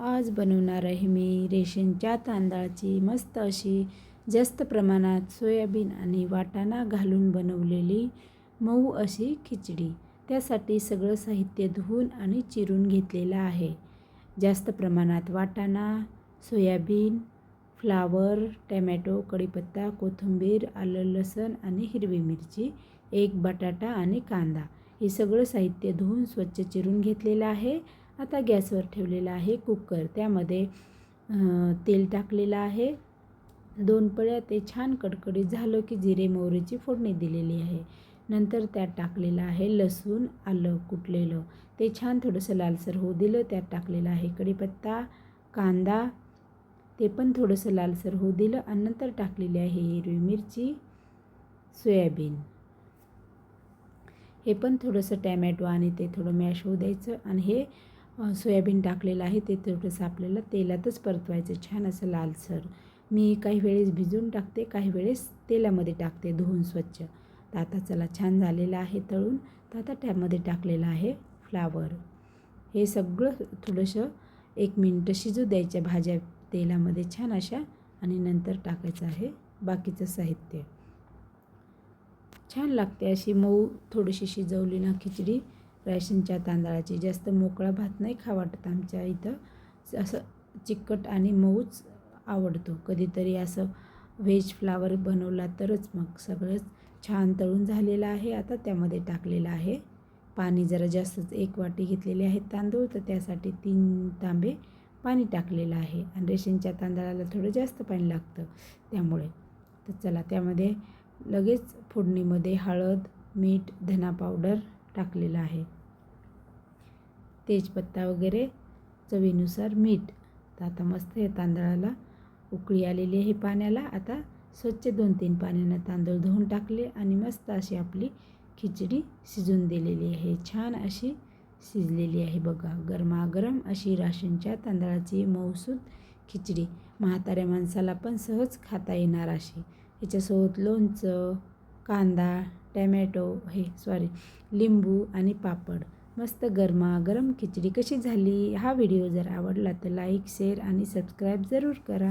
आज बनवणार आहे मी रेशनच्या तांदळाची मस्त अशी जास्त प्रमाणात सोयाबीन आणि वाटाणा घालून बनवलेली मऊ अशी खिचडी. त्यासाठी सगळं साहित्य धुवून आणि चिरून घेतलेलं आहे. जास्त प्रमाणात वाटाणा सोयाबीन फ्लावर टॅमॅटो कढीपत्ता कोथिंबीर आलं लसण आणि हिरवी मिरची एक बटाटा आणि कांदा. हे सगळं साहित्य धुवून स्वच्छ चिरून घेतलेलं आहे. आता गॅसवर ठेवलेला आहे कुकर. त्यामध्ये तेल टाकलेलं आहे. दोन पळ्या ते छान कडकडीत झालं की जिरे मोहरीची फोडणी दिलेली आहे. नंतर त्यात टाकलेलं आहे लसूण आलं कुटलेलं. ते छान थोडंसं लालसर होऊ दिलं. त्यात टाकलेलं आहे कढीपत्ता कांदा ते पण थोडंसं लालसर होऊ दिलं. आणि नंतर टाकलेली आहे हिरवी मिरची सोयाबीन. हे पण थोडंसं टॅमॅटो आणि ते थोडं मॅश होऊ द्यायचं. आणि हे सोयाबीन टाकलेलं आहे ते थोडंसं आपल्याला तेलातच परतवायचं. छान असं लालसर मी काही वेळेस भिजून टाकते काही वेळेस तेलामध्ये टाकते धुवून स्वच्छ. तर आता चला छान झालेलं आहे तळून. तर आता त्यामध्ये टाकलेलं आहे फ्लावर. हे सगळं थोडंसं एक मिनटं शिजू द्यायच्या भाज्या तेलामध्ये छान अशा आणि नंतर टाकायचं आहे बाकीचं साहित्य. छान लागते अशी मऊ थोडीशी शिजवली ना खिचडी. रॅशनच्या तांदळाची. जास्त मोकळा भात नाही खा वाटत आमच्या इथं. असं चिकट आणि मऊच आवडतो. कधीतरी असं व्हेज फ्लावर बनवला तरच मग सगळंच छान तळून झालेलं आहे. आता त्यामध्ये टाकलेलं आहे पाणी. जरा जास्तच एक वाटी घेतलेले आहेत तांदूळ तर त्यासाठी तीन तांबे पाणी टाकलेलं आहे. आणि रेशनच्या तांदळाला थोडं जास्त पाणी लागतं त्यामुळे. तर चला त्यामध्ये लगेच फोडणीमध्ये हळद मीठ धना पावडर टाकलेलं आहे. तेजपत्ता वगैरे चवीनुसार मीठ. तर आता मस्त हे तांदळाला उकळी आलेली आहे पाण्याला. आता स्वच्छ दोन तीन पाण्यानं तांदूळ धुवून टाकले आणि मस्त अशी आपली खिचडी शिजून दिलेली आहे. छान अशी शिजलेली आहे बघा. गरमागरम अशी राशनच्या तांदळाची मऊसूद खिचडी. म्हाताऱ्या माणसाला पण सहज खाता येणार अशी. याच्यासोबत लोणचं कांदा टॅमॅटो हे सॉरी लिंबू आणि पापड. मस्त गरमागरम खिचडी कशी झाली? हा व्हिडिओ जर आवडला तर लाईक शेअर आणि सबस्क्राईब जरूर करा.